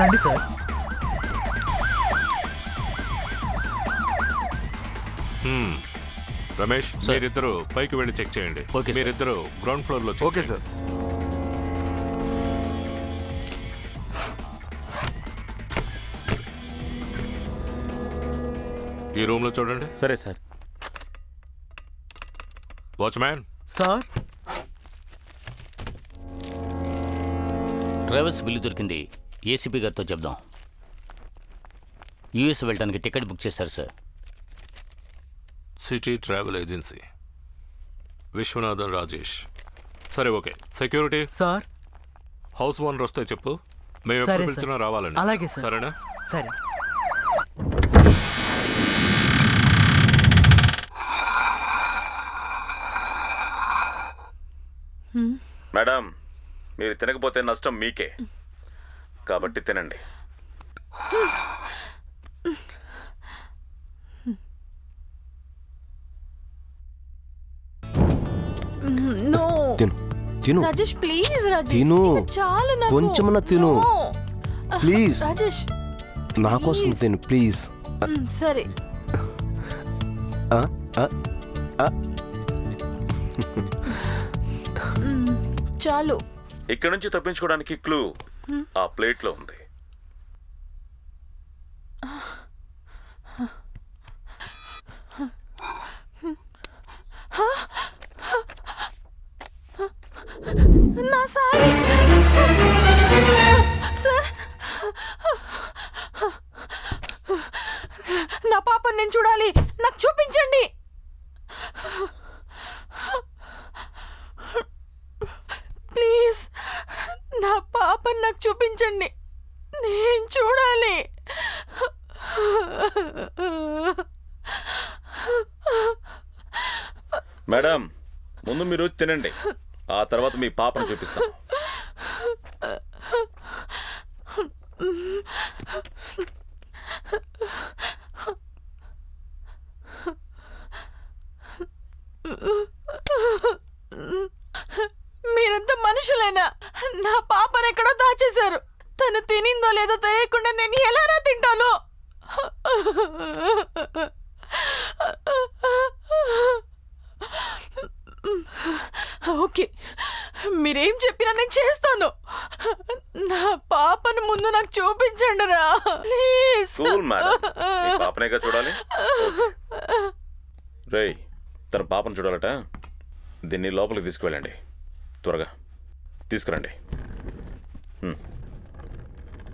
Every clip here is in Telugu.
రండి సార్. హ్మ్. రమేష్ మీరిద్దరు పైకి వెళ్ళి చెక్ చేయండి. Okay, sir. మీరిద్దరు గ్రౌండ్ ఫ్లోర్లో ఓకే. సార్ ఈ రూమ్లో చూడండి. సరే sir. Watchman. Sir? Travels bill దొరికింది. ఏసీపీ గారితో చెప్దాం. యూఎస్ వెళ్ళడానికి టికెట్ బుక్ చేశారు sir. City travel agency. Viswanathan Rajesh. సరే okay. Security? Sir. House owner వస్తే చెప్పు. మేము ఎప్పుడు. పిలిచినా రావాలండి అలాగే, సార్. సరేనా? సరే. మేడం మీరు తినకపోతే నష్టం మీకే. కాబట్టి తినండి. నో. తిను. తిను. రాజేష్ ప్లీజ్ రాజేష్. తిను. చాలు నాకు. కొంచెమన్నా తిను. ప్లీజ్. రాజేష్ నా కోసం. తిను ప్లీజ్. సరే. చాలు. ఇక్కడ నుంచి తప్పించుకోవడానికి క్లూ. ఆ ప్లేట్లో ఉంది. నా సాయి! సార్! నా పాపని నేను చూడాలి. నాకు చూపించండి ప్లీజ్ నా పాపని నాకు చూపించండి. నేను చూడాలి. మేడం ముందు మీరు తినండి. ఆ తర్వాత మీ పాపను చూపిస్తాను మీరంతా మనుషులేనా? నా పాపను ఎక్కడో దాచేశారు. తను తినిందో లేదో తెలియకుండా నేను ఎలారా తింటాను? ఓకే మీరేం చెప్పినా నేను చేస్తాను. నా పాపను ముందు నాకు చూపించండి రా. ప్లీజ్. పాపనేగా చూడాలి? రేయ్ తన పాపను చూడాలట. దీన్ని లోపలికి తీసుకువెళ్ళండి. త్వరగా. తీసుకురండి.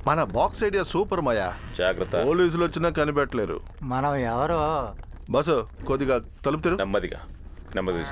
మన బాక్స్ ఐడియా సూపర్ మాయా. జాగ్రత్త. పోలీసులు వచ్చినా కనిపెట్టలేరు. మనం ఎవరో? బస్సు కొద్దిగా తలుపు తెరు నెమ్మదిగా నెమ్మది